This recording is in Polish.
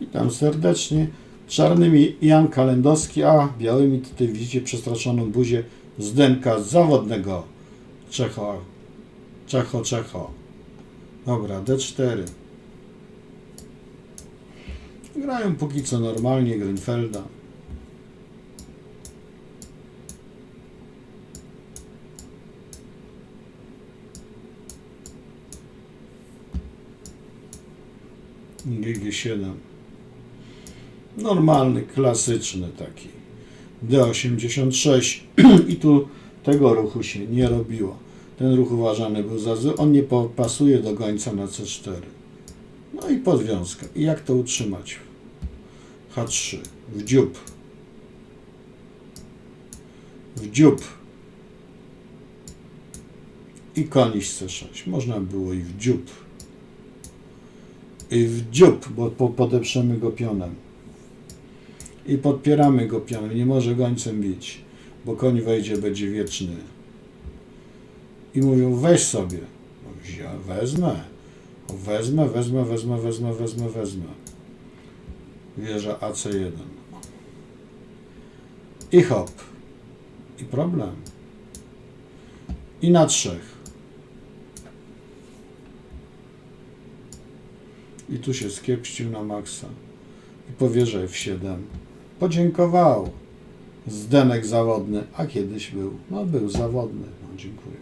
Witam serdecznie. Czarnymi Jan Kalendowski, a białymi tutaj widzicie przestraszoną buzię Zdenka zawodnego Czecho. Czecho, Czecho. Dobra, D4. Grają póki co normalnie Grünfelda. GG7. Normalny, klasyczny taki. D86 i tu tego ruchu się nie robiło. Ten ruch uważany był za zły. On nie pasuje do gońca na C4. No i podwiązka. I jak to utrzymać? H3. W dziób. W dziób. I koniś C6. Można było i w dziób. I w dziób, bo po, podeprzemy go pionem. I podpieramy go pionem. Nie może gońcem bić, bo koń wejdzie, będzie wieczny. I mówią, weź sobie. Wzię- Wezmę. Wezmę, wezmę, wezmę, wezmę, wezmę, wezmę. Wieża AC1. I hop. I problem. I na trzech. I tu się skiepścił na maksa. I po wieży F7. Podziękował. Zdenek zawodny. A kiedyś był. No był zawodny. No dziękuję.